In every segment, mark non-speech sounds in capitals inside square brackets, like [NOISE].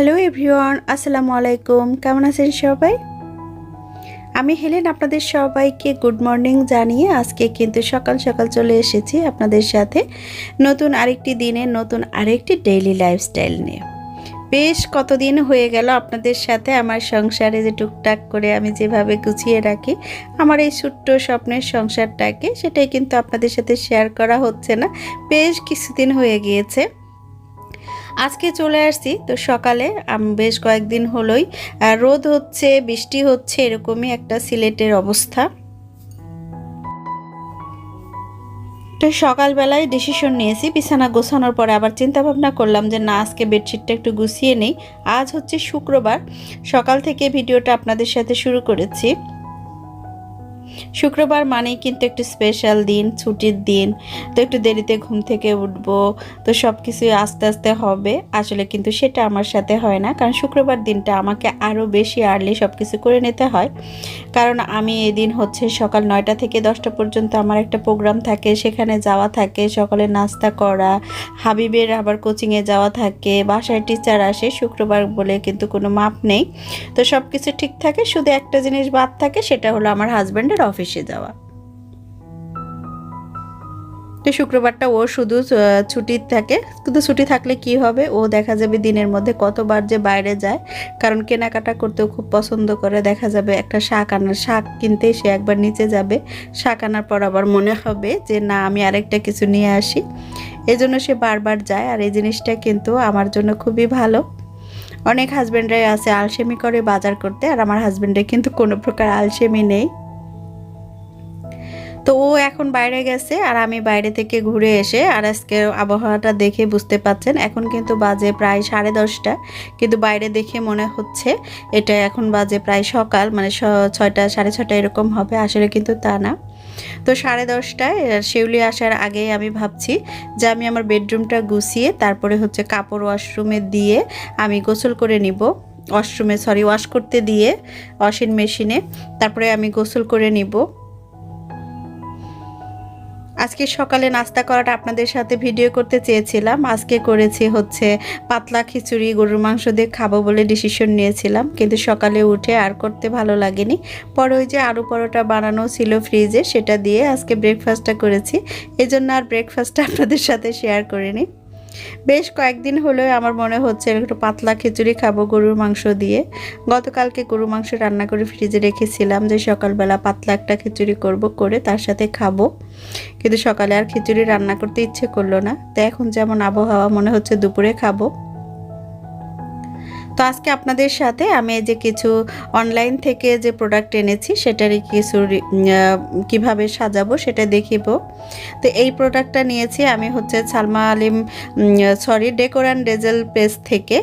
Hello everyone, আসসালামু আলাইকুম। কেমন আছেন সবাই? আমি হেলেন আপনাদের সবাইকে গুড মর্নিং জানিয়ে আজকে কিন্তু সকাল সকাল চলে এসেছি আপনাদের সাথে নতুন আরেকটি দিনে, নতুন আরেকটি ডেইলি লাইফস্টাইল নিয়ে। বেশ কতদিন হয়ে গেল আপনাদের সাথে আমার সংসারে যে টুকটাক করে আমি যেভাবে গুছিয়ে রাখি, আমার এই ছোট্ট স্বপ্নের সংসারটাকে, সেটাই কিন্তু আপনাদের সাথে শেয়ার করা হচ্ছে না। বেশ কিছুদিন হয়ে গিয়েছে। আজকে চলে আসছি। তো সকালে বেশ কয়েকদিন হলোই রোদ হচ্ছে, বৃষ্টি হচ্ছে, এরকমই একটা সিলেটের অবস্থা। তো সকালবেলায় ডিসিশন নিয়েছি, বিছানা গোছানোর পরে আবার চিন্তা ভাবনা করলাম যে, না, আজকে বেডশিটটা একটু গুছিয়ে নেই। আজ হচ্ছে শুক্রবার, সকাল থেকে ভিডিওটা আপনাদের সাথে শুরু করেছি। শুক্রবার মানেই কিন্তু একটু স্পেশাল দিন, ছুটির দিন। তো একটু দেরিতে ঘুম থেকে উঠবো। তো সব কিছুই আস্তে আস্তে হবে। আসলে কিন্তু সেটা আমার সাথে হয় না। কারণ শুক্রবার দিনটা আমাকে আরও বেশি আর্লি সব কিছু করে নিতে হয়। কারণ আমি এদিন হচ্ছে সকাল নয়টা থেকে দশটা পর্যন্ত আমার একটা প্রোগ্রাম থাকে, সেখানে যাওয়া থাকে। সকালে নাস্তা করা, হাবিবের আবার কোচিংয়ে যাওয়া থাকে, বাসায় টিচার আসে। শুক্রবার বলে কিন্তু কোনো মাপ নেই। তো সব কিছু ঠিক থাকে। শুধু একটা জিনিস বাদ থাকে, সেটা হলো আমার হাজব্যান্ডের অফিসে যাওয়া। তো শুক্রবারটা ও শুধু ছুটি থাকে। কিন্তু ছুটি থাকলে কি হবে? ও দেখা যাবে দিনের মধ্যে কতবার যে বাইরে যায়। কারণ কেনাকাটা করতেও খুব পছন্দ করে। দেখা যাবে একটা শাক আনার, শাক কিনতে সে একবার নিচে যাবে। শাক আনার পর আবার মনে হবে যে, না, আমি আরেকটা কিছু নিয়ে আসি। এজন্য সে বারবার যায়। আর এই জিনিসটা কিন্তু আমার জন্য খুবই ভালো। অনেক হাজব্যান্ডরাই আছে আলসেমি করে বাজার করতে। আর আমার হাজব্যান্ডের কিন্তু কোনো প্রকার আলসেমি নেই। তো ও এখন বাইরে গেছে আর আমি বাইরে থেকে ঘুরে এসে আর আজকে আবহাওয়াটা দেখে বুঝতে পাচ্ছেন, এখন কিন্তু বাজে প্রায় সাড়ে দশটা। কিন্তু বাইরে দেখে মনে হচ্ছে এটা এখন বাজে প্রায় সকাল মানে ছয়টা, সাড়ে ছটা এরকম হবে, আসলে কিন্তু তা না। তো সাড়ে দশটায় শিউলি আসার আগেই আমি ভাবছি যে আমি আমার বেডরুমটা গুছিয়ে তারপরে হচ্ছে কাপড় ওয়াশরুমে দিয়ে আমি গোসল করে নিব। ওয়াশরুমে, সরি, ওয়াশ করতে দিয়ে ওয়াশিং মেশিনে, তারপরে আমি গোসল করে নিব। আজকে সকালে নাস্তা করাটা আপনাদের সাথে ভিডিও করতে চেয়েছিলাম। আজকে করেছি হচ্ছে পাতলা খিচুড়ি, গরুর মাংস দিয়ে খাব বলে ডিসিশন নিয়েছিলাম। কিন্তু সকালে উঠে আর করতে ভালো লাগেনি। পরে ওই যে আলু পরোটা বানানো ছিল ফ্রিজে সেটা দিয়ে আজকে ব্রেকফাস্টটা করেছি। এজন্য আর ব্রেকফাস্টটা আপনাদের সাথে শেয়ার করে করিনি। বেশ কয়েকদিন হলেও আমার মনে হচ্ছে একটু পাতলা খিচুড়ি খাব গরুর মাংস দিয়ে। গতকালকে গরুর মাংস রান্না করে ফ্রিজে রেখেছিলাম যে সকালবেলা পাতলা একটা খিচুড়ি করব, করে তার সাথে খাব। কিন্তু সকালে আর খিচুড়ি রান্না করতে ইচ্ছে করল না। তো এখন যেমন আবহাওয়া মনে হচ্ছে দুপুরে খাব। তো আজকে আপনাদের সাথে আমি যে কিছু অনলাইন থেকে যে প্রোডাক্ট এনেছি, সেটারই কিছু কীভাবে সাজাবো সেটা দেখিব। তো এই প্রোডাক্টটা নিয়েছি আমি হচ্ছে সালমা আলিম সরি ডেকোরান ডেজেল পেজ থেকে।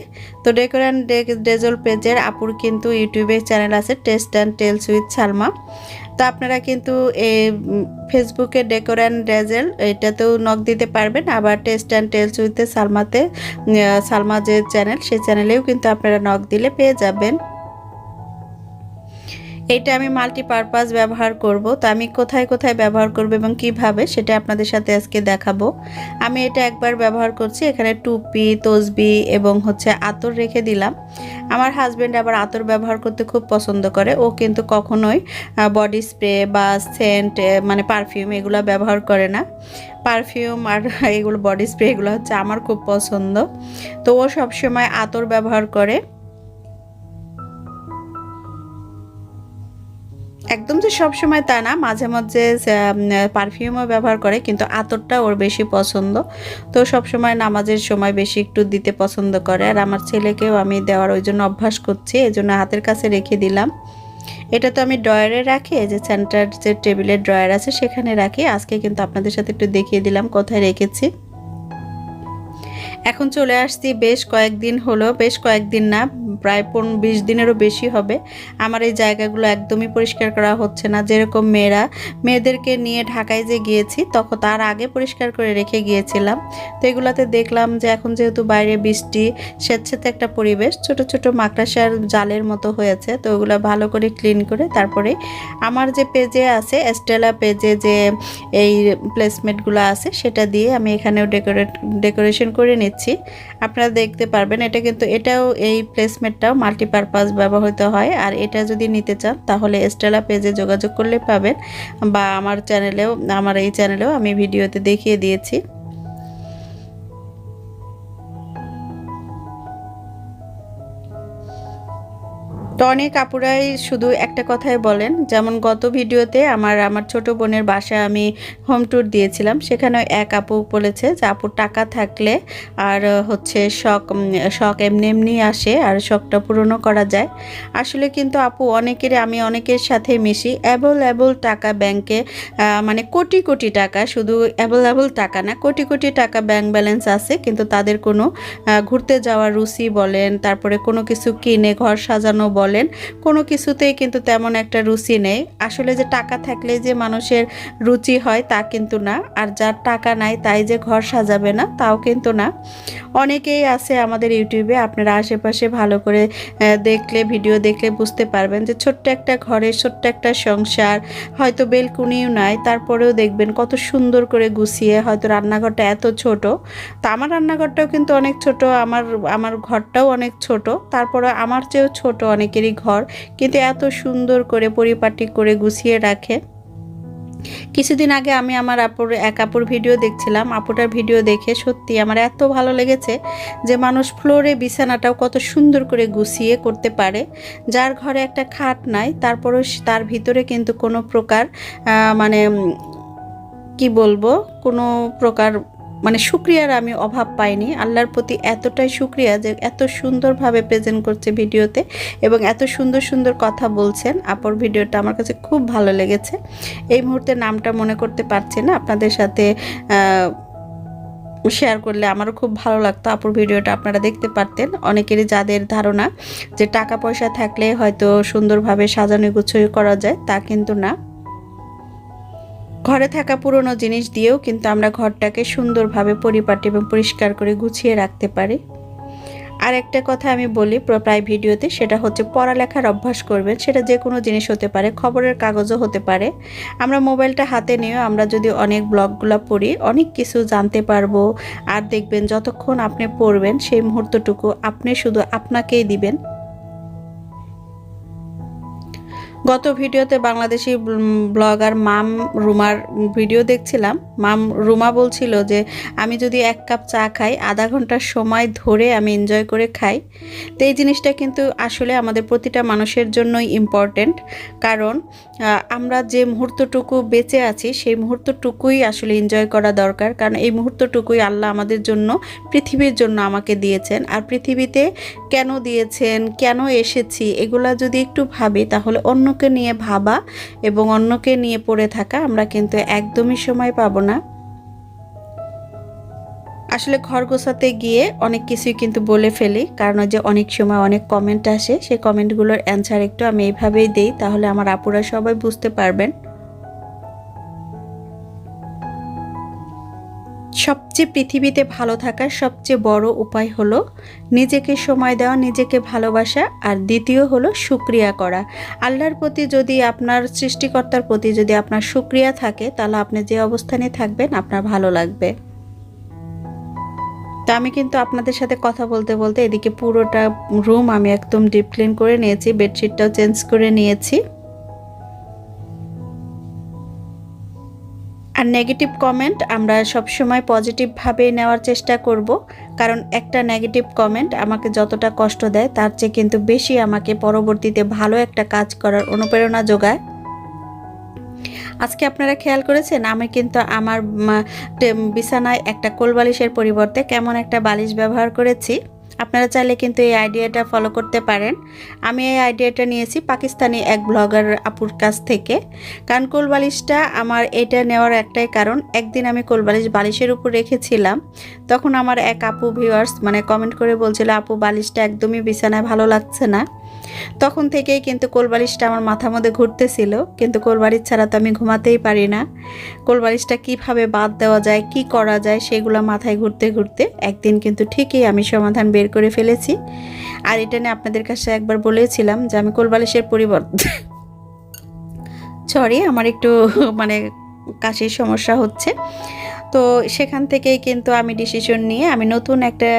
তো ডেকোরেন ডেজেল পেজের আপুর কিন্তু ইউটিউবে চ্যানেল আছে taste and tales with Salma. তো আপনারা কিন্তু এই ফেসবুকে ডেকোরেন ডেজেল এটাতেও নখ দিতে পারবেন। আবার টেস্ট অ্যান্ড টেলস উইথ সালমাতে সালমা যে চ্যানেল সেই চ্যানেলেও কিন্তু আপনারা নখ দিলে পেয়ে যাবেন। এটা আমি মাল্টিপারপাস ব্যবহার করব। তো আমি কোথায় কোথায় ব্যবহার করব এবং কীভাবে সেটা আপনাদের সাথে আজকে দেখাবো। আমি এটা একবার ব্যবহার করছি, এখানে টুপি, তসবি এবং হচ্ছে আতর রেখে দিলাম। আমার হাজব্যান্ড আবার আতর ব্যবহার করতে খুব পছন্দ করে। ও কিন্তু কখনোই বডি স্প্রে বা সেন্ট মানে পারফিউম এগুলো ব্যবহার করে না। পারফিউম আর এগুলো বডি স্প্রে এগুলো হচ্ছে আমার খুব পছন্দ। তো ও সবসময় আতর ব্যবহার করে। একদম যে সব সময় তা না, মাঝে মাঝে পারফিউমও ব্যবহার করে, কিন্তু আতরটা ওর বেশি পছন্দ। তো সব সময় নামাজের সময় বেশি একটু দিতে পছন্দ করে। আর আমার ছেলেকেও আমি দেওয়ার ওই জন্য অভ্যাস করছি, এই জন্য হাতের কাছে রেখে দিলাম। এটা তো আমি ড্রয়ারে রাখি যে সেন্টার যে টেবিলের ড্রয়ার আছে, সেখানে রাখি। আজকে কিন্তু আপনাদের সাথে একটু দেখিয়ে দিলাম, কোথায় রেখেছি। এখন চলে আসছি, বেশ কয়েকদিন হলো, বেশ কয়েকদিন না, প্রায় পনেরো বিশ দিনেরও বেশি হবে। আমার এই জায়গাগুলো একদমই পরিষ্কার করা হচ্ছে না। যেরকম মেয়েরা, মেয়েদেরকে নিয়ে ঢাকায় যে গিয়েছি তখন তার আগে পরিষ্কার করে রেখে গিয়েছিলাম। তো এগুলাতে দেখলাম যে এখন যেহেতু বাইরে বৃষ্টি, স্বেচ্ছাতে একটা পরিবেশ, ছোট ছোট মাকড়াসার জালের মতো হয়েছে। তো ওগুলো ভালো করে ক্লিন করে তারপরে আমার যে পেজে আছে স্টেলা পেজে যে এই প্লেসমেন্টগুলো আছে, সেটা দিয়ে আমি এখানেও ডেকোরেট ডেকোরেশন করে নিচ্ছি। আপনারা দেখতে পারবেন, এটা কিন্তু এটাও এই প্লেসমেন্টটাও মাল্টিপারপাস ব্যবহৃত হয়। আর এটা যদি নিতে চান, তাহলে স্টেলা পেজে যোগাযোগ করলে পাবেন। বা আমার চ্যানেলেও আমার এই চ্যানেলেও আমি ভিডিওতে দেখিয়ে দিয়েছি। তো অনেক আপুরাই শুধু একটা কথাই বলেন, যেমন গত ভিডিওতে আমার আমার ছোট বোনের বাসায় আমি হোম ট্যুর দিয়েছিলাম সেখানে এক আপু বলেছে যে আপুর টাকা থাকলে আর হচ্ছে শখ শখ এমনি এমনি আসে আর শখটা পূরণও করা যায়। আসলে কিন্তু আপু, অনেকের, আমি অনেকের সাথে মিশি অ্যাবল টাকা ব্যাংকে মানে কোটি কোটি টাকা, শুধু অ্যাবল টাকা না, কোটি কোটি টাকা ব্যাংক ব্যালেন্স আছে, কিন্তু তাদের কোনো ঘুরতে যাওয়ার রুচি বলেন, তারপরে কোনো কিছু কিনে, ঘর সাজানো বলেন কোনো কিছুতেই কিন্তু তেমন একটা রুচি নেই। আসলে যে টাকা থাকলে যে মানুষের রুচি হয় তা কিন্তু না, আর যার টাকা নাই তাই যে ঘর সাজাবে না, তাও কিন্তু না। অনেকেই আছে আমাদের ইউটিউবে, আপনারা আশেপাশে ভালো করে দেখলে, ভিডিও দেখলে বুঝতে পারবেন যে ছোট্ট একটা ঘরে ছোট্ট একটা সংসার, হয়তো বেলকুনিও নাই, তারপরেও দেখবেন কত সুন্দর করে গুছিয়ে হয়তো রান্নাঘরটা এত ছোট। তা আমার রান্নাঘরটাও কিন্তু অনেক ছোট, আমার আমার ঘরটাও অনেক ছোট তারপরে আমার চেয়েও ছোট অনেকেরই ঘর, কিন্তু এত সুন্দর করে পরিপাটি করে গুছিয়ে রাখে। কিছুদিন আগে আমি আমার আপুর, এক আপুর ভিডিও দেখছিলাম। আপুটার ভিডিও দেখে সত্যি আমার এত ভালো লেগেছে যে মানুষ ফ্লোরে বিছানাটাও কত সুন্দর করে গুছিয়ে করতে পারে। যার ঘরে একটা খাট নাই, তারপরেও তার ভিতরে কিন্তু কোনো প্রকার মানে কি বলব? কোনো প্রকার মানে শুক্রিয়ার আমি অভাব পাইনি। আল্লাহর প্রতি এতটাই শুক্রিয়া যে এত সুন্দরভাবে প্রেজেন্ট করছে ভিডিওতে এবং এত সুন্দর সুন্দর কথা বলছেন। আপর ভিডিওটা আমার কাছে খুব ভালো লেগেছে। এই মুহূর্তে নামটা মনে করতে পারছি না। আপনাদের সাথে শেয়ার করলে আমারও খুব ভালো লাগতো। আপুর ভিডিওটা আপনারা দেখতে পারতেন। অনেকেরই যাদের ধারণা যে টাকা পয়সা থাকলে হয়তো সুন্দরভাবে সাজানো গুছিয়ে করা যায়, তা কিন্তু না। ঘরে থাকা পুরনো জিনিস দিয়েও কিন্তু আমরা ঘরটাকে সুন্দরভাবে পরিপাটি এবং পরিষ্কার করে গুছিয়ে রাখতে পারি। আর একটা কথা আমি বলি প্র- প্রায় ভিডিওতে, সেটা হচ্ছে পড়ালেখার অভ্যাস করবেন, সেটা যে কোনো জিনিস হতে পারে, খবরের কাগজও হতে পারে। আমরা মোবাইলটা হাতে নিয়েও আমরা যদি অনেক ব্লগগুলো পড়ি, অনেক কিছু জানতে পারব, আর দেখবেন যতক্ষণ আপনি পড়বেন, সেই মুহূর্তটুকু আপনি শুধু আপনাকেই দিবেন। গত ভিডিওতে বাংলাদেশি ব্লগার মাম রুমার ভিডিও দেখছিলাম। মাম রুমা বলছিল যে, আমি যদি এক কাপ চা খাই, আধা ঘণ্টার সময় ধরে আমি এনজয় করে খাই। তো এই জিনিসটা কিন্তু আসলে আমাদের প্রতিটা মানুষের জন্যই ইম্পর্ট্যান্ট কারণ আমরা যে মুহূর্তটুকু বেঁচে আছি, সেই মুহূর্তটুকুই আসলে এনজয় করা দরকার। কারণ এই মুহূর্তটুকুই আল্লাহ আমাদের জন্য, পৃথিবীর জন্য আমাকে দিয়েছেন। আর পৃথিবীতে কেন দিয়েছেন, কেন এসেছি, এগুলা যদি একটু ভাবি, তাহলে অন্যকে নিয়ে ভাবা এবং অন্যকে নিয়ে পড়ে থাকা আমরা কিন্তু একদমই সময় পাবো না। আসলে ঘর গোছাতে গিয়ে অনেক কিছুই কিন্তু বলে ফেলি, কারণ যে অনেক সময় অনেক কমেন্ট আসে, সেই কমেন্টগুলোর অ্যান্সার একটু আমি এইভাবেই দিই, তাহলে আমার আপুরা সবাই বুঝতে পারবেন। সবচেয়ে পৃথিবীতে ভালো থাকার সবচেয়ে বড় উপায় হলো নিজেকে সময় দেওয়া, নিজেকে ভালোবাসা আর দ্বিতীয় হলো সুক্রিয়া করা। আল্লাহর প্রতি যদি আপনার সৃষ্টিকর্তার প্রতি যদি আপনার সুক্রিয়া থাকে, তাহলে আপনি যে অবস্থানে থাকবেন আপনার ভালো লাগবে। তো আমি কিন্তু আপনাদের সাথে কথা বলতে বলতে এদিকে পুরোটা রুম আমি একদম ডিপ ক্লিন করে নিয়েছি বেডশিটটাও চেঞ্জ করে নিয়েছি। আর নেগেটিভ কমেন্ট আমরা সবসময় পজিটিভভাবে নেওয়ার চেষ্টা করব। কারণ একটা নেগেটিভ কমেন্ট আমাকে যতটা কষ্ট দেয়, তার চেয়ে কিন্তু বেশি আমাকে পরবর্তীতে ভালো একটা কাজ করার অনুপ্রেরণা যোগায়। আজকে আপনারা খেয়াল করেছেন, আমি কিন্তু আমার বিছানায় একটা কোল বালিশের পরিবর্তে কেমন একটা বালিশ ব্যবহার করেছি। আপনারা চাইলে কিন্তু এই আইডিয়াটা ফলো করতে পারেন। আমি এই আইডিয়াটা নিয়েছি পাকিস্তানি এক ব্লগার আপুর কাছ থেকে। কারণ কোলবালিশটা আমার এটা নেওয়ার একটাই কারণ, একদিন আমি কোলবালিশ বালিশের উপর রেখেছিলাম। তখন আমার এক আপু ভিউয়ার্স মানে কমেন্ট করে বলছিল, আপু, বালিশটা একদমই বিছানায় ভালো লাগছে না। তখন থেকেই কিন্তু কোলবালিশটা আমার মাথার মধ্যে ঘুরতেছিল। কিন্তু কোলবালিশ ছাড়া তো আমি ঘুমাতেই পারি না। কোলবালিশটা কীভাবে বাদ দেওয়া যায়, কি করা যায়, সেগুলো মাথায় ঘুরতে ঘুরতে একদিন কিন্তু ঠিকই আমি সমাধান বের করে ফেলেছি। আর এটা নিয়ে আপনাদের কাছে একবার বলেছিলাম যে আমি কোলবালিশের পরিবর্তে [LAUGHS] সরি আমার একটু মানে কাশির সমস্যা হচ্ছে। তো সেখান থেকেই কিন্তু আমি ডিসিশন নিয়ে আমি নতুন একটা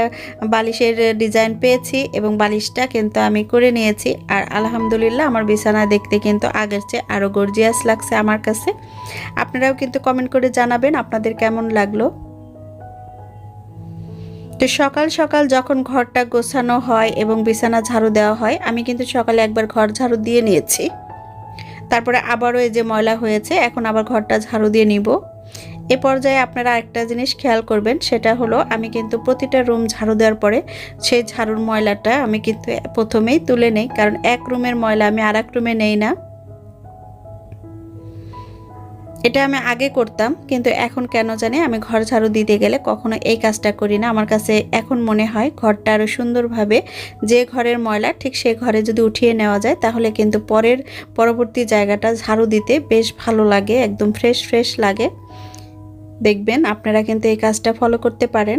বালিশের ডিজাইন পেয়েছি এবং বালিশটা কিন্তু আমি করে নিয়েছি। আর আলহামদুলিল্লাহ আমার বিছানা দেখতে কিন্তু আগের চেয়ে আরও গর্জিয়াস লাগছে আমার কাছে। আপনারাও কিন্তু কমেন্ট করে জানাবেন আপনাদের কেমন লাগল। তো সকাল সকাল যখন ঘরটা গোছানো হয় এবং বিছানা ঝাড়ু দেওয়া হয়, আমি কিন্তু সকালে একবার ঘর ঝাড়ু দিয়ে নিয়েছি। তারপরে আবারও এই যে ময়লা হয়েছে, এখন আবার ঘরটা ঝাড়ু দিয়ে নিব। এ পর্যায়ে আপনারা একটা জিনিস খেয়াল করবেন, সেটা হলো আমি কিন্তু প্রতিটা রুম ঝাড়ু দেওয়ার পরে সেই ঝাড়ুর ময়লাটা আমি কিন্তু প্রথমেই তুলে নেই, কারণ এক রুমের ময়লা আমি আর এক রুমে নেই না। এটা আমি আগে করতাম, কিন্তু এখন কেন জানি আমি ঘর ঝাড়ু দিতে গেলে কখনো এই কাজটা করি না। আমার কাছে এখন মনে হয় ঘরটা আরও সুন্দরভাবে যে ঘরের ময়লা ঠিক সেই ঘরে যদি উঠিয়ে নেওয়া যায়, তাহলে কিন্তু পরের, পরবর্তী জায়গাটা ঝাড়ু দিতে বেশ ভালো লাগে, একদম ফ্রেশ ফ্রেশ লাগে। দেখবেন আপনারা কিন্তু এই কাজটা ফলো করতে পারেন।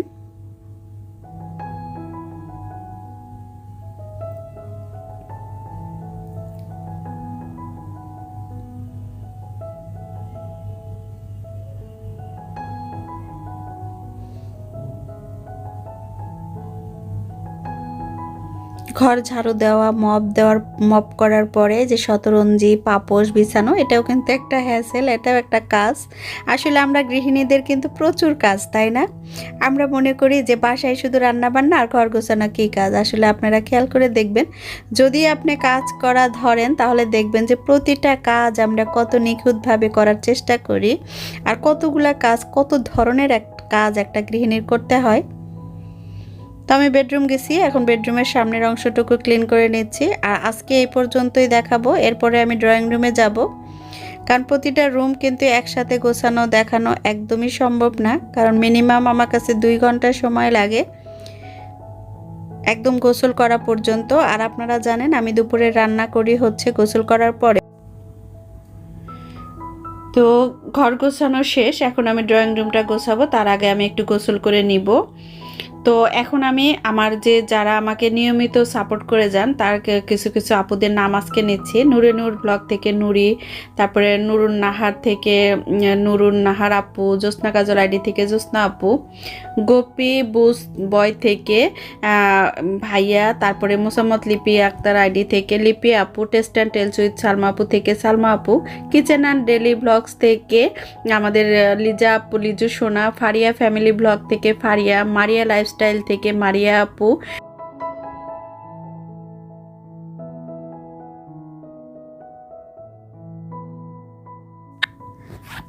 ঘর ঝাড়ু দেওয়া মপ দেওয়ার মপ করার পরে যে শতরঞ্জি, পাপোশ, বিছানো, এটাও কিন্তু একটা হ্যাসেল এটাও একটা কাজ। আসলে আমরা গৃহিণীদের কিন্তু প্রচুর কাজ, তাই না? আমরা মনে করি যে বাসায় শুধু রান্না বান্না আর ঘর গোছানো কী কাজ? আসলে আপনারা খেয়াল করে দেখবেন, যদি আপনি কাজ করা ধরেন, তাহলে দেখবেন যে প্রতিটা কাজ আমরা কত নিখুঁতভাবে করার চেষ্টা করি, আর কতগুলা কাজ, কত ধরনের এক কাজ একটা গৃহিণীর করতে হয়। তো আমি বেডরুম গেছি, এখন বেডরুমের সামনের অংশটুকু ক্লিন করে নিচ্ছি। আর আজকে এই পর্যন্তই দেখাবো, এরপরে আমি ড্রয়িং রুমে যাব। কারণ প্রতিটা রুম কিন্তু একসাথে গোছানো, দেখানো একদমই সম্ভব না। কারণ মিনিমাম আমার কাছে দুই ঘণ্টা সময় লাগে একদম গোসল করা পর্যন্ত। আর আপনারা জানেন, আমি দুপুরে রান্না করি হচ্ছে গোসল করার পরে। তো ঘর গোছানো শেষ, এখন আমি ড্রয়িং রুমটা গোছাবো, তার আগে আমি একটু গোসল করে নিব। তো এখন আমি আমার যে যারা আমাকে নিয়মিত সাপোর্ট করে যান, তার কিছু কিছু আপুদের নাম আজকে নিচ্ছি। নুরে নূর ব্লগ থেকে নুরি, তারপরে নুরুন নাহার থেকে নুরুন নাহার আপু, জ্যোৎস্না কাজল আইডি থেকে জ্যোৎস্না আপু, গোপী বুস বয় থেকে ভাইয়া, তারপরে মোসাম্মদ লিপি আক্তার আইডি থেকে লিপি আপু, taste and tales with Salma আপু থেকে সালমা আপু, কিচেন অ্যান্ড ডেলি ব্লগস থেকে আমাদের লিজা আপু, লিজু সোনা, ফারিয়া ফ্যামিলি ব্লগ থেকে ফারিয়া, মারিয়া লাইফস্টাইল থেকে মারিয়া আপু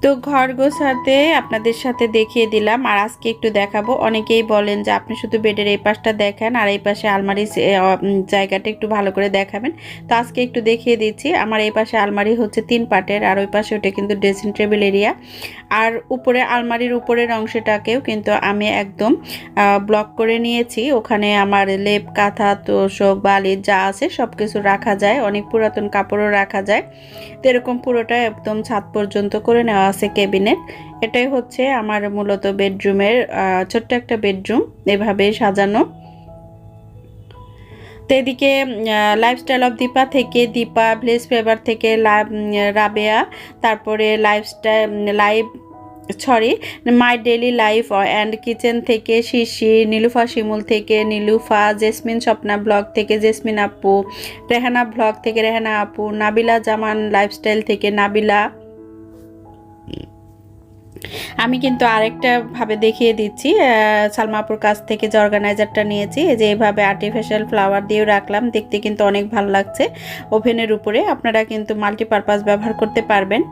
তো ঘর গোছাতে আপনাদের সাথে দেখিয়ে দিলাম। আর আজকে একটু দেখাবো। অনেকেই বলেন যে আপনি শুধু বেডের এই পাশটা দেখেন আর এই পাশে আলমারি জায়গাটা একটু ভালো করে দেখাবেন। তো আজকে একটু দেখিয়ে দিচ্ছি। আমার এই পাশে আলমারি হচ্ছে তিন পাটের আর ওই পাশে ওটা কিন্তু ড্রেসিং টেবিল এরিয়া। আর উপরে আলমারির উপরের অংশটাকেও কিন্তু আমি একদম ব্লক করে নিয়েছি। ওখানে আমার লেপ, কাঁথা, তোষক বালি যা আছে সব কিছু রাখা যায়। অনেক পুরাতন কাপড়ও রাখা যায়। তো এরকম পুরোটা একদম ছাদ পর্যন্ত করে নেওয়া আছে ক্যাবিনেট। এটাই হচ্ছে আমার মূলত বেডরুমের ছোট্ট একটা বেডরুম, এভাবে সাজানো। তো এদিকে লাইফস্টাইল অফ দীপা থেকে দীপা ভিলেজ ফেভার থেকে রাবেয়া, তারপরে lifestyle live sorry my daily life and kitchen থেকে শিশি, নীলুফা শিমুল থেকে নীলুফা, জেসমিন স্বপ্না ব্লগ থেকে জেসমিন আপু, রেহানা ব্লগ থেকে রেহানা আপু, নাবিলা জামান লাইফস্টাইল থেকে নাবিলা। আমি কিন্তু আরেকটা ভাবে দেখিয়ে দিচ্ছি সালমাপুর কাছ থেকে যে অর্গানাইজারটা নিয়েছি যে এইভাবে আর্টিফিশিয়াল ফ্লাওয়ার দিয়েও রাখলাম, দেখতে কিন্তু অনেক ভালো লাগছে। ওভেনের উপরে আপনারা কিন্তু মাল্টিপারপাস ব্যবহার করতে পারবেন।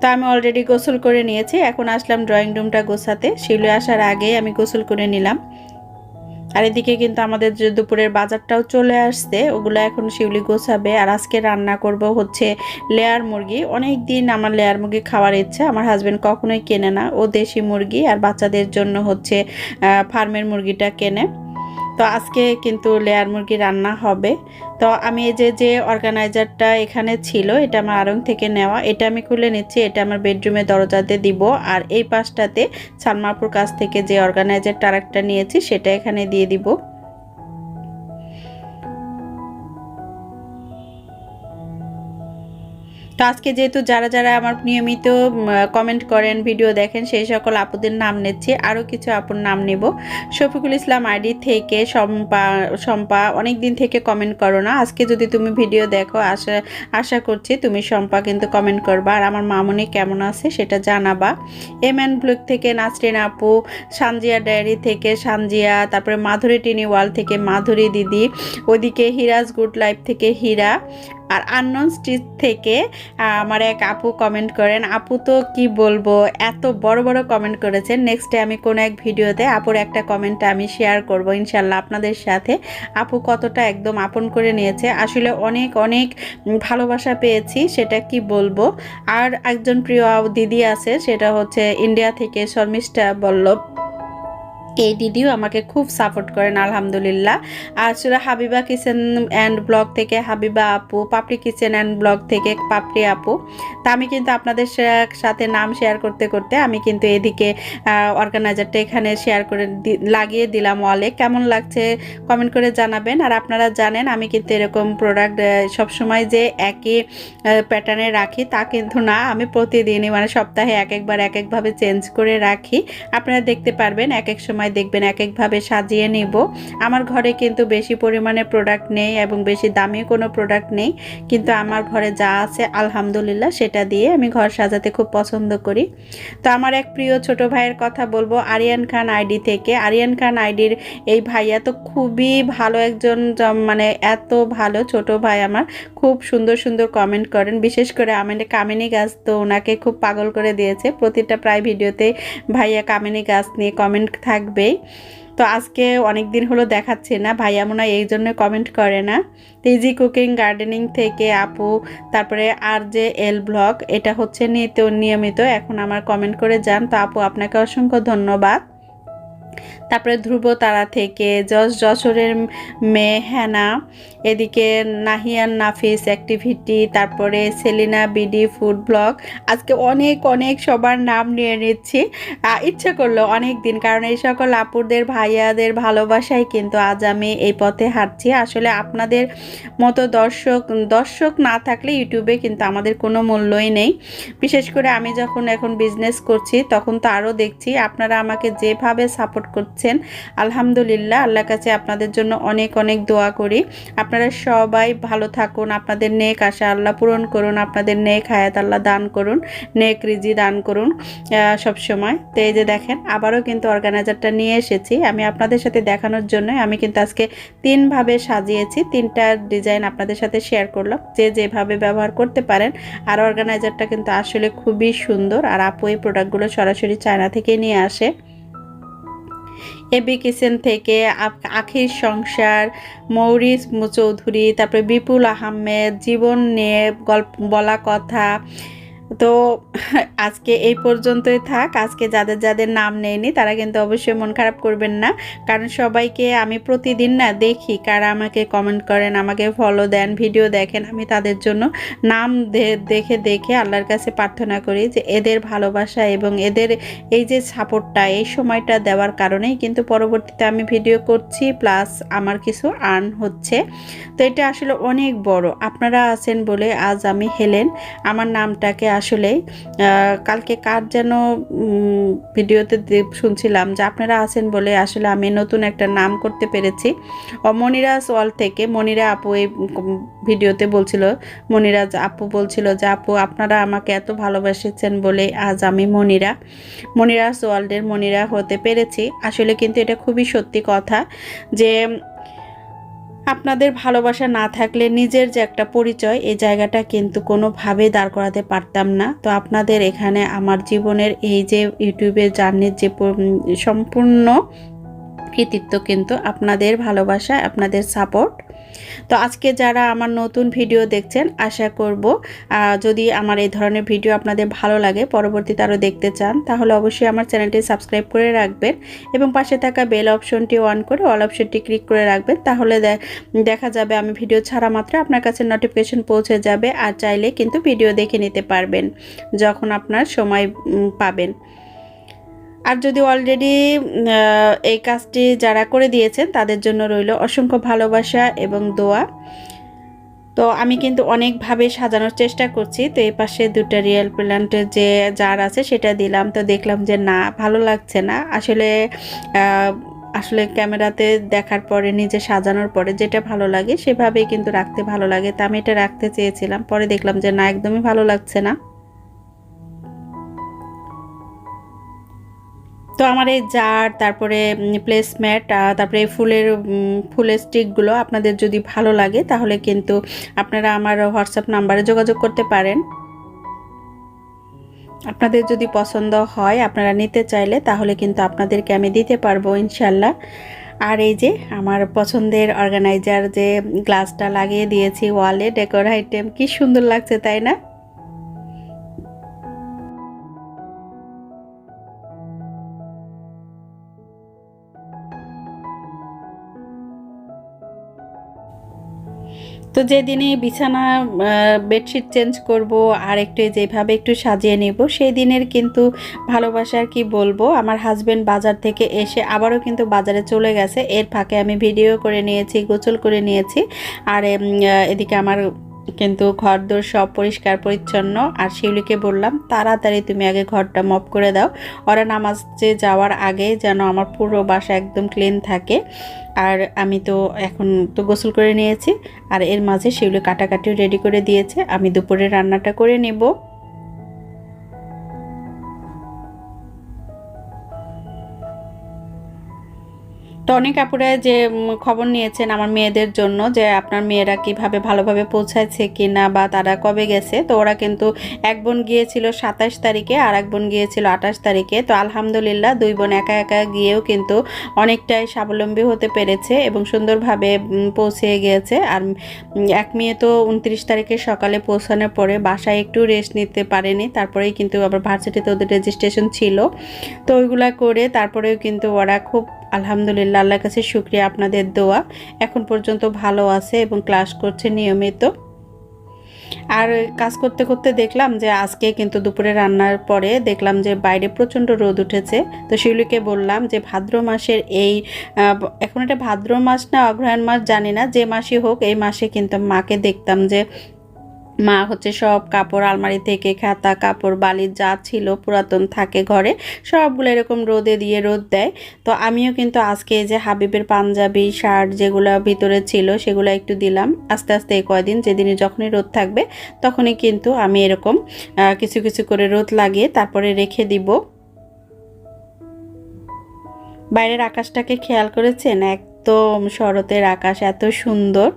তো আমি অলরেডি গোসল করে নিয়েছি, এখন আসলাম ড্রয়িং রুমটা গোছাতে। শিলে আসার আগে আমি গোসল করে নিলাম। আর এদিকে কিন্তু আমাদের যে দুপুরের বাজারটাও চলে আসছে, ওগুলো এখন শিউলি গোছাবে। আর আজকে রান্না করব হচ্ছে লেয়ার মুরগি। অনেক দিন আমার লেয়ার মুরগি খাওয়ার ইচ্ছে, আমার হাজব্যান্ড কখনোই কেনে না। ও দেশি মুরগি আর বাচ্চাদের জন্য হচ্ছে ফার্মের মুরগিটা কেনে। তো আজকে কিন্তু লেয়ার মুরগি রান্না হবে। তো আমি এই যে যে অর্গানাইজারটা এখানে ছিল, এটা আমার আরং থেকে নেওয়া, এটা আমি খুলে নিচ্ছি, এটা আমার বেডরুমে দরজাতে দিব। আর এই পাশটাতে সালমাপুর কাছ থেকে যে অর্গানাইজার টারাকটা নিয়েছি, সেটা এখানে দিয়ে দিব। তো আজকে যেহেতু যারা যারা আমার নিয়মিত কমেন্ট করেন ভিডিও দেখেন, সেই সকল আপুদের নাম নিচ্ছি। আরও কিছু আপুর নাম নেব। শফিকুল ইসলাম আইডি থেকে সম্পা সম্পা অনেক দিন থেকে কমেন্ট করো না। আজকে যদি তুমি ভিডিও দেখো, আশা আশা করছি তুমি সম্পা কিন্তু কমেন্ট করবা। আর আমার মামনি কেমন আছে সেটা জানাবা। এম এন ব্লগ থেকে নাসরিন আপু, সানজিয়া ডায়েরি থেকে সানজিয়া, তারপরে মাধুরী টিনি ওয়াল থেকে মাধুরী দিদি, ওদিকে হিরাজ গুড লাইফ থেকে হীরা আর আননন স্ট্রিট থেকে আমার এক আপু কমেন্ট করেন, আপু তো কি বলব? এত বড় বড় কমেন্ট করেছেন। নেক্সটে আমি কোনো এক ভিডিওতে আপুর একটা কমেন্ট আমি শেয়ার করব ইনশাল্লাহ আপনাদের সাথে। আপু কতটা একদম আপন করে নিয়েছে। আসলে অনেক অনেক ভালোবাসা পেয়েছি, সেটা কি বলব? আর একজন প্রিয় দিদি আছে, সেটা হচ্ছে ইন্ডিয়া থেকে শর্মিষ্ঠা বল্লভ। এই দিদিও আমাকে খুব সাপোর্ট করেন, আলহামদুলিল্লাহ। আর সেটা হাবিবা কিচেন অ্যান্ড ব্লগ থেকে, হাবিবা আপু, পাপড়ি কিচেন অ্যান্ড ব্লগ থেকে, পাপড়ি আপু। তা আমি কিন্তু আপনাদের সাথে নাম শেয়ার করতে করতে আমি কিন্তু এদিকে অর্গানাইজারটা এখানে শেয়ার করে লাগিয়ে দিলাম ওয়ালে কেমন লাগছে কমেন্ট করে জানাবেন। আর আপনারা জানেন, আমি কিন্তু এরকম প্রোডাক্ট সবসময় যে একই প্যাটার্নে রাখি, তা কিন্তু না। আমি প্রতিদিনই মানে সপ্তাহে এক একবার এক একভাবে চেঞ্জ করে রাখি। আপনারা দেখতে পারবেন, এক এক সময় সময় দেখবেন এক একভাবে সাজিয়ে নেব। আমার ঘরে কিন্তু বেশি পরিমাণে প্রোডাক্ট নেই এবং বেশি দামি কোনো প্রোডাক্ট নেই। কিন্তু আমার ঘরে যা আছে, আলহামদুলিল্লাহ, সেটা দিয়ে আমি ঘর সাজাতে খুব পছন্দ করি। তো আমার এক প্রিয় ছোট ভাইয়ের কথা বলব, আরিয়ান খান আইডি থেকে। আরিয়ান খান আইডির এই ভাইয়া তো খুবই ভালো একজন মানে এত ভালো ছোট ভাই আমার। খুব সুন্দর সুন্দর কমেন্ট করেন। বিশেষ করে আমাদের কামিনী গাছ তো ওনাকে খুব পাগল করে দিয়েছে। প্রতিটা প্রায় ভিডিওতে ভাইয়া কামিনী গাছ নিয়ে কমেন্ট থাকবে। থাকবেই। তো আজকে অনেক দিন হলো দেখাচ্ছে না, ভাইয়া মনে এই জন্য কমেন্ট করে না। তেজি কুকিং গার্ডেনিং থেকে আপু, তারপরে আর যে এল ব্লগ, এটা হচ্ছে নিয়মিত, এখন আমার কমেন্ট করে যান। তো আপু, আপনাকে অসংখ্য ধন্যবাদ। তারপরে ধ্রুব তারা থেকে যশ যশোরের মেয়ে হ্যানা এদিকে নাহিয়ান, নাফিস, অ্যাক্টিভিটি, তারপরে সেলিনা, বিডি, ফুড ব্লগ। আজকে অনেক অনেক সবার নাম নিয়ে নিচ্ছি। ইচ্ছে করল অনেক দিন, কারণ এই সকল আপুরদের, ভাইয়াদের ভালোবাসায় কিন্তু আজ আমি এই পথে হাঁটছি। আসলে আপনাদের মতো দর্শক দর্শক না থাকলে ইউটিউবে কিন্তু আমাদের কোনো মূল্যই নেই। বিশেষ করে আমি যখন এখন বিজনেস করছি, তখন তো আরও দেখছি, আপনারা আমাকে যেভাবে সাপোর্ট করছেন আলহামদুলিল্লাহ আল্লাহ কাছে আপনাদের জন্য অনেক অনেক দোয়া করি। আপনারা সবাই ভালো থাকুন, আপনাদের নেক আশা আল্লাহ পূরণ করুন, আপনাদের নেক হায়াত আল্লাহ দান করুন, নেক রিজি দান করুন সব সময়। তো এই যে দেখেন, আবারও কিন্তু অর্গানাইজারটা নিয়ে এসেছি। আমি আপনাদের সাথে দেখানোর জন্য আমি কিন্তু আজকে তিনভাবে সাজিয়েছি, তিনটা ডিজাইন আপনাদের সাথে শেয়ার করলাম। যে যেভাবে ব্যবহার করতে পারেন, আর অর্গানাইজারটা কিন্তু আসলে খুবই সুন্দর। আর আপু এই প্রোডাক্টগুলো সরাসরি চায়না থেকে নিয়ে আসে। এবি কিচেন থেকে আখির সংসার, মৌরিস চৌধুরী তারপরে বিপুল আহমেদ, জীবন নিয়ে গল্প, বলা কথা তো [LAUGHS] আজকে এই পর্যন্তই থাক। আজকে যাদের যাদের নাম নেয়নি, তারা কিন্তু অবশ্যই মন খারাপ করবেন না। কারণ সবাইকে আমি প্রতিদিন না দেখি কারা আমাকে কমেন্ট করেন, আমাকে ফলো দেন ভিডিও দেখেন। আমি তাদের জন্য নাম দেখে দেখে আল্লাহর কাছে প্রার্থনা করি যে এদের ভালোবাসা এবং এদের এই যে সাপোর্টটা, এই সময়টা দেওয়ার কারণেই কিন্তু পরবর্তীতে আমি ভিডিও করছি প্লাস আমার কিছু আর্ন হচ্ছে। তো এটা আসলে অনেক বড়। আপনারা আছেন বলে আজ আমি হেলেন। আমার নামটাকে আসলে কালকে কার যেন ভিডিওতে শুনছিলাম যে আপনারা আছেন বলে আসলে আমি নতুন একটা নাম করতে পেরেছি। মনিরাজ ওয়াল থেকে মনিরা আপু এই ভিডিওতে বলছিল, মনিরাজ আপু বলছিল যে, আপু, আপনারা আমাকে এত ভালোবাসেছেন বলে আজ আমি মনিরা, মনিরাজ ওয়ার্ল্ডের মনিরা হতে পেরেছি। আসলে কিন্তু এটা খুবই সত্যি কথা যে আপনাদের ভালোবাসা না থাকলে নিজের যে একটা পরিচয় এই জায়গাটা কিন্তু কোনোভাবে দাঁড় করাতে পারতাম না। তো আপনাদের এখানে আমার জীবনের এই যে ইউটিউবে জার্নির যে সম্পূর্ণ কৃতিত্ব কিন্তু আপনাদের ভালোবাসা, আপনাদের সাপোর্ট তো আজকে যারা আমার নতুন ভিডিও দেখছেন, আশা করব যদি আমার এই ধরনের ভিডিও আপনাদের ভালো লাগে, পরবর্তীতে আরও দেখতে চান, তাহলে অবশ্যই আমার চ্যানেলটি সাবস্ক্রাইব করে রাখবেন এবং পাশে থাকা বেল অপশনটি অন করে অল অপশনটি ক্লিক করে রাখবেন, তাহলে দেখা যাবে আমি ভিডিও ছাড়া মাত্র আপনার কাছে নোটিফিকেশন পৌঁছে যাবে, আর চাইলে কিন্তু ভিডিও দেখে নিতে পারবেন, যখন আপনার সময় পাবেন। আর যদি অলরেডি এই কাজটি যারা করে দিয়েছেন, তাদের জন্য রইল অসংখ্য ভালোবাসা এবং দোয়া। তো আমি কিন্তু অনেকভাবে সাজানোর চেষ্টা করছি। তো এই পাশে দুটো রিয়েল প্ল্যান্টের যে জার আছে, সেটা দিলাম। তো দেখলাম যে না, ভালো লাগছে না। আসলে আসলে ক্যামেরাতে দেখার পরে, নিজে সাজানোর পরে যেটা ভালো লাগে, সেভাবেই কিন্তু রাখতে ভালো লাগে। তা আমি এটা রাখতে চেয়েছিলাম। পরে দেখলাম যে না, একদমই ভালো লাগছে না। তো আমার এই জার, তারপরে প্লেসম্যাট তারপরে ফুলের ফুলের স্টিকগুলো আপনাদের যদি ভালো লাগে, তাহলে কিন্তু আপনারা আমার হোয়াটসঅ্যাপ নাম্বারে যোগাযোগ করতে পারেন। আপনাদের যদি পছন্দ হয়, আপনারা নিতে চাইলে, তাহলে কিন্তু আপনাদেরকে আমি দিতে পারব ইনশাল্লাহ আর এই যে, আমার পছন্দের অর্গানাইজার যে গ্লাসটা লাগিয়ে দিয়েছি ওয়ালে ডেকোর আইটেম কি সুন্দর লাগছে, তাই না? তো যেদিনে বিছানা বেডশিট চেঞ্জ করব আর একটু যেভাবে একটু সাজিয়ে নেব সেই দিনের কিন্তু ভালোবাসার কি বলব। আমার হাজব্যান্ড বাজার থেকে এসে আবারও কিন্তু বাজারে চলে গেছে। এর ফাঁকে আমি ভিডিও করে নিয়েছি, গোসল করে নিয়েছি। আর এদিকে আমার কিন্তু ঘরদোর সব পরিষ্কার, পরিচ্ছন্ন। আর শিউলিকে বললাম, তাড়াতাড়ি তুমি আগে ঘরটা মপ করে দাও। ওরা নামাজে যাওয়ার আগে যেন আমার পুরো বাসা একদম ক্লিন থাকে। আর আমি তো এখন তো গোসল করে নিয়েছি। আর এর মাঝে শিউলি কাটাকাটিও রেডি করে দিয়েছে। আমি দুপুরে রান্নাটা করে নেব। তো অনেক আপুরা যে খবর নিয়েছেন আমার মেয়েদের জন্য যে, আপনার মেয়েরা কীভাবে ভালোভাবে পৌঁছাচ্ছে কিনা বা তারা কবে গেছে, তো ওরা কিন্তু এক বোন গিয়েছিল সাতাশ তারিখে আর এক বোন গিয়েছিল আঠাশ তারিখে। তো আলহামদুলিল্লাহ দুই বোন একা একা গিয়েও কিন্তু অনেকটাই স্বাবলম্বী হতে পেরেছে এবং সুন্দরভাবে পৌঁছে গিয়েছে। আর এক মেয়ে তো উনত্রিশ তারিখে সকালে পৌঁছানোর পরে বাসায় একটু রেস্ট নিতে পারেনি, তারপরেই কিন্তু আবার ভার্সিটিতে ওদের রেজিস্ট্রেশন ছিল। তো ওইগুলা করে তারপরেও কিন্তু ওরা খুব আলহামদুলিল্লাহ, আল্লাহর কাছে শুক্রিয়া, আপনাদের দোয়া এখন পর্যন্ত ভালো আছে এবং ক্লাস করছে নিয়মিত। আর কাজ করতে করতে দেখলাম যে আজকে কিন্তু দুপুরে রান্নার পরে দেখলাম যে বাইরে প্রচণ্ড রোদ উঠেছে। তো শিউলিকে বললাম যে ভাদ্র মাসের এই এখন এটা ভাদ্র মাস না অগ্রহায়ণ মাস জানি না, যে মাসই হোক, এই মাসে কিন্তু মাকে দেখতাম যে মা হচ্ছে সব কাপড় আলমারি থেকে খাতা, কাপড় বালির যা ছিল পুরাতন থাকে ঘরে, সবগুলো এরকম রোদে দিয়ে রোদ দেয়। তো আমিও কিন্তু আজকে যে হাবিবের পাঞ্জাবি, শার্ট যেগুলো ভিতরে ছিল সেগুলো একটু দিলাম। আস্তে আস্তে এই কয়দিন যেদিনই যখনই রোদ থাকবে তখনই কিন্তু আমি এরকম কিছু কিছু করে রোদ লাগিয়ে তারপরে রেখে দিব। বাইরের আকাশটাকে খেয়াল করেছেন? একদম শরতের আকাশ, এত সুন্দর।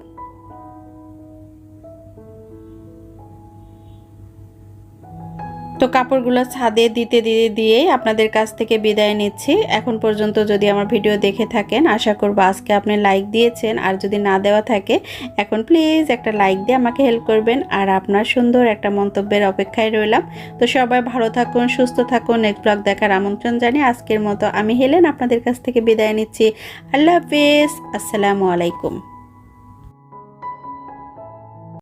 তো কাপড়গুলো ছাদে দিতে দিয়ে দিয়েই আপনাদের কাছ থেকে বিদায় নিচ্ছি। এখন পর্যন্ত যদি আমার ভিডিও দেখে থাকেন, আশা করব আজকে আপনি লাইক দিয়েছেন। আর যদি না দেওয়া থাকে, এখন প্লিজ একটা লাইক দিয়ে আমাকে হেল্প করবেন। আর আপনার সুন্দর একটা মন্তব্যের অপেক্ষায় রইলাম। তো সবাই ভালো থাকুন, সুস্থ থাকুন। নেক্সট ব্লগ দেখার আমন্ত্রণ জানিয়ে আজকের মতো আমি হেলেন আপনাদের কাছ থেকে বিদায় নিচ্ছি। আল্লাহ হাফিজ। আসসালামু আলাইকুম।